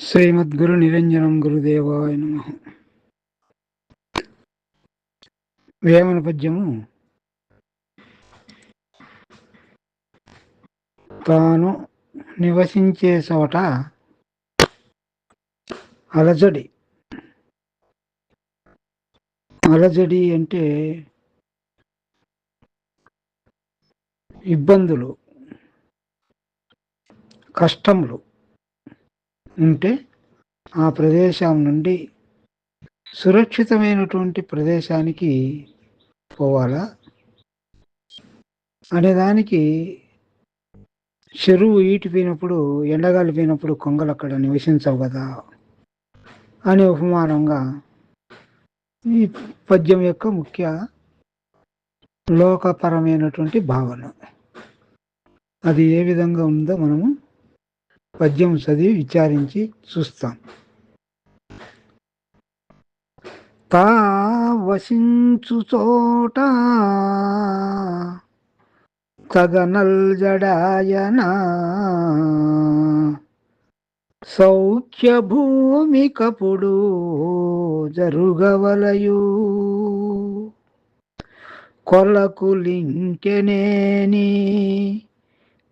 శ్రీమద్గురు నిరంజనం గురుదేవాయ నమ. వేమన పద్యము తాను నివసించే చోట అలజడి. అలజడి అంటే ఇబ్బందులు కష్టములు. ఉంటే ఆ ప్రదేశం నుండి సురక్షితమైనటువంటి ప్రదేశానికి పోవాలా? అనేదానికి చెరువు ఈటిపోయినప్పుడు ఎండగాలి పోయినప్పుడు కొంగలు అక్కడ నివసించవు కదా అనే ఉపమానంగా ఈ పద్యం యొక్క ముఖ్య లోకపరమైనటువంటి భావన. అది ఏ విధంగా ఉందో మనము పద్యం చదివి విచారించి చూస్తాం. తా వసించు చోట తగనల్ సౌఖ్య భూమి కపుడు జరుగవలయు. కొలకు లింకెనేని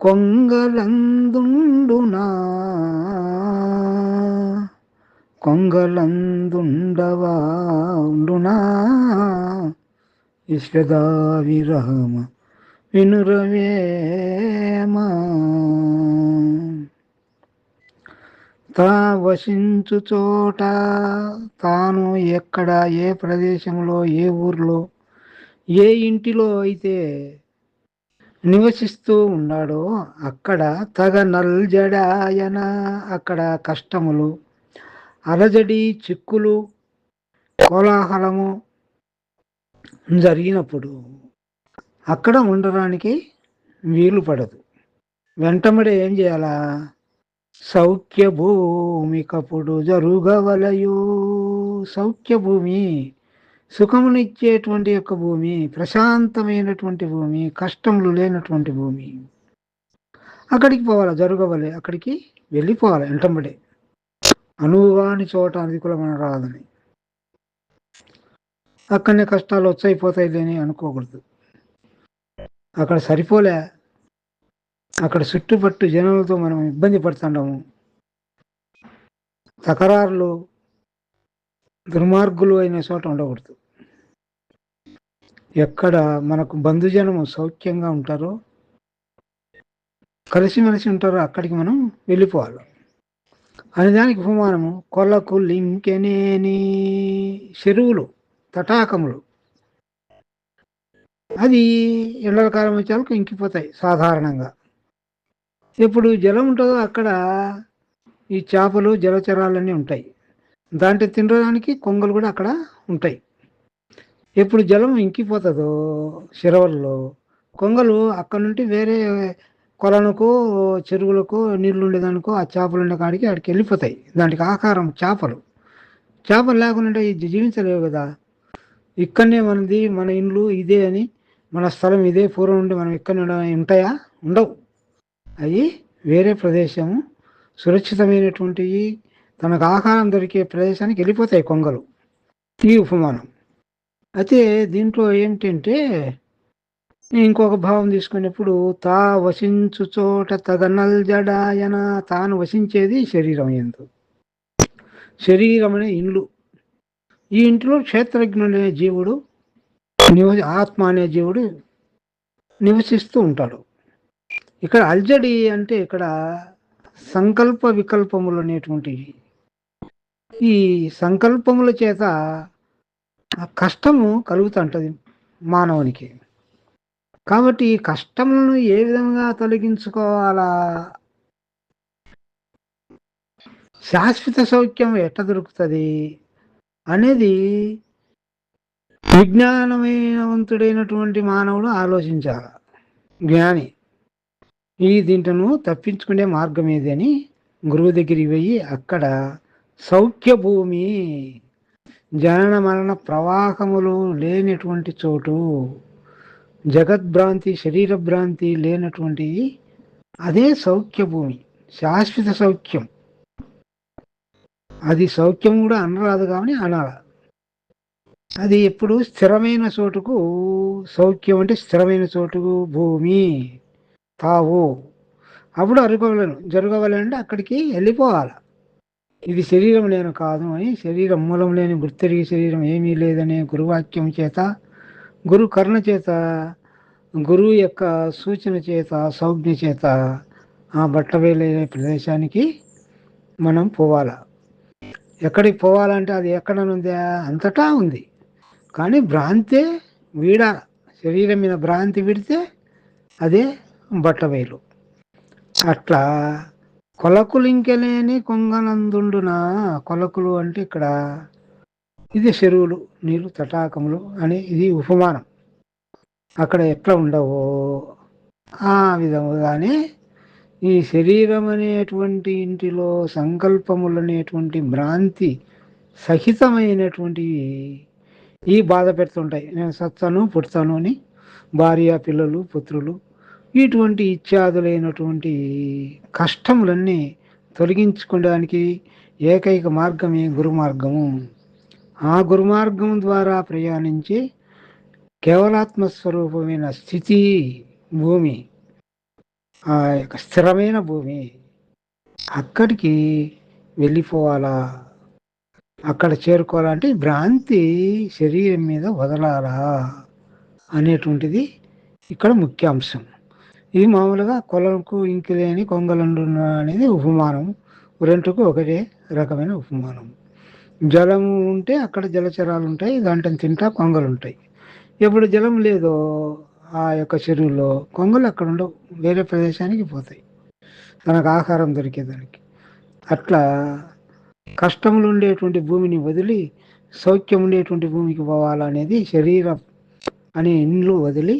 కొంగలందుండునా? కొంగలందుండవా ఉండునా? ఇష్టదా విరహమ వినురవేమా? తా వసించు చోట తాను ఎక్కడ ఏ ప్రదేశంలో ఏ ఊర్లో ఏ ఇంటిలో అయితే నివసిస్తూ ఉన్నాడో అక్కడ తగ నల్జడాయన అక్కడ కష్టములు అలజడి చిక్కులు కోలాహలము జరిగినప్పుడు అక్కడ ఉండడానికి వీలు పడదు. వెంటబడి ఏం చేయాలా? సౌఖ్య భూమి కపుడు జరుగవలయు. సౌఖ్య భూమి సుఖమునిచ్చేటువంటి యొక్క భూమి ప్రశాంతమైనటువంటి భూమి కష్టములు లేనటువంటి భూమి. అక్కడికి పోవాలి జరగవలే అక్కడికి వెళ్ళిపోవాలి వెంటబడే. అనువుగాని చోట అనుకూలమైన రాదని. అక్కడనే కష్టాలు వచ్చైపోతాయి లేని అనుకోకూడదు. అక్కడ సరిపోలే. అక్కడ చుట్టుపట్టు జనాలతో మనం ఇబ్బంది పడుతుండము. తకరారులు దుర్మార్గులు అయిన చోట ఉండకూడదు. ఎక్కడ మనకు బంధుజనము సౌఖ్యంగా ఉంటారో కలిసిమెలిసి ఉంటారో అక్కడికి మనం వెళ్ళిపోవాలి. అని దానికి ఉపమానము కొల్లకు లింకెనేని చెరువులు తటాకములు. అది ఎండల కాలం వచ్చేలకు ఇంకిపోతాయి సాధారణంగా. ఎప్పుడు జలం ఉంటుందో అక్కడ ఈ చేపలు జలచరాలన్నీ ఉంటాయి. దాంట్లో తినడానికి కొంగలు కూడా అక్కడ ఉంటాయి. ఎప్పుడు జలం ఇంకిపోతుందో చెరవల్లో కొంగలు అక్కడ నుండి వేరే కొలనుకో చెరువులకు నీళ్ళు ఉండేదానికో ఆ చేపలు ఉండే కాడికి అక్కడికి వెళ్ళిపోతాయి. దానికి ఆహారం చేపలు. చేపలు లేకుండా ఇది జీవించలేవు కదా. ఇక్కడనే మనది మన ఇండ్లు ఇదే అని మన స్థలం ఇదే పూర్వం ఉండి మనం ఇక్కడ ఉంటాయా? ఉండవు. అవి వేరే ప్రదేశము సురక్షితమైనటువంటివి తనకు ఆహారం దొరికే ప్రదేశానికి వెళ్ళిపోతాయి కొంగలు. ఈ ఉపమానం. అయితే దీంట్లో ఏంటంటే ఇంకొక భావం తీసుకునేప్పుడు తా వసించు చోట తగనల్ జడాయన తాను వసించేది శరీరం ఎందు. శరీరం అనే ఇండ్లు. ఈ ఇంట్లో క్షేత్రజ్ఞుడు జీవుడు నివసి ఆత్మ అనే జీవుడు నివసిస్తూ ఉంటాడు. ఇక్కడ అల్జడి అంటే ఇక్కడ సంకల్ప వికల్పములు అనేటువంటివి ఈ సంకల్పముల చేత కష్టము కలుగుతుంటుంది మానవునికి. కాబట్టి ఈ కష్టములను ఏ విధంగా తొలగించుకోవాలా? శాశ్వత సౌఖ్యం ఎట్ట దొరుకుతుంది అనేది విజ్ఞానమైనవంతుడైనటువంటి మానవుడు ఆలోచించాలి. జ్ఞాని. ఈ దీంట్ను తప్పించుకునే మార్గం ఏది అని గురువు దగ్గరికి పోయి అక్కడ సౌఖ్య భూమి జనన మరణ ప్రవాహములు లేనటువంటి చోటు జగద్భ్రాంతి శరీర భ్రాంతి లేనటువంటి అదే సౌఖ్య భూమి శాశ్వత సౌఖ్యం. అది సౌఖ్యం కూడా అనరాదు కానీ అనాల. అది ఎప్పుడు స్థిరమైన చోటుకు సౌఖ్యం అంటే స్థిరమైన చోటుకు భూమి తావు. అప్పుడు అరుగవలను జరగవలంటే అక్కడికి వెళ్ళిపోవాలి. ఇది శరీరం నేను కాదు అని శరీరం మూలం లేని గుర్తెరిగి శరీరం ఏమీ లేదనే గురువాక్యం చేత గురు కర్ణ చేత గురువు యొక్క సూచన చేత సౌజ్ఞ చేత ఆ బట్టవేలే ప్రదేశానికి మనం పోవాలా. ఎక్కడికి పోవాలంటే అది ఎక్కడ ఉందా అంతటా ఉంది. కానీ భ్రాంతే వీడాల శరీరం మీద భ్రాంతి విడితే అదే బట్టవేలు అట్లా కొలకులు కొంగనందుండునా? కొలకులు అంటే ఇక్కడ ఇది చెరువులు నీరు తటాకములు అని ఇది ఉపమానం. అక్కడ ఎట్లా ఉండవో ఆ విధముగానే ఈ శరీరం అనేటువంటి ఇంటిలో సంకల్పములు అనేటువంటి భ్రాంతి సహితమైనటువంటి ఈ బాధ పెడుతుంటాయి. నేను సత్తాను పుడతాను అని భార్య పిల్లలు పుత్రులు ఇటువంటి ఇత్యాదులైనటువంటి కష్టములన్నీ తొలగించుకోవడానికి ఏకైక మార్గమే గురు మార్గము ఆ గురు మార్గం ద్వారా ప్రయాణించి కేవలాత్మస్వరూపమైన స్థితి భూమి ఆ యొక్క స్థిరమైన భూమి అక్కడికి వెళ్ళిపోవాలా? అక్కడ చేరుకోవాలంటే భ్రాంతి శరీరం మీద వదలాలా అనేటువంటిది ఇక్కడ ముఖ్యాంశం. ఇది మామూలుగా కొలకు ఇంకిలేని కొంగలండు అనేది ఉపమానం. రెంటుకు ఒకటే రకమైన ఉపమానం. జలము ఉంటే అక్కడ జలచరాలు ఉంటాయి దాంట్లో తింటా కొంగలు ఉంటాయి ఎప్పుడు జలం లేదో ఆ యొక్క చెరువులో కొంగలు అక్కడ ఉండవు వేరే ప్రదేశానికి పోతాయి. తనకు ఆహారం దొరికేదానికి. అట్లా కష్టములు ఉండేటువంటి భూమిని వదిలి సౌఖ్యం ఉండేటువంటి భూమికి పోవాలనేది శరీరం అనే ఇండ్లు వదిలి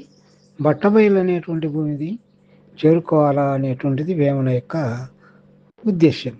బట్టబయలు అనేటువంటి భూమిది చేరుకోవాలా అనేటువంటిది వేమన యొక్క ఉద్దేశ్యం.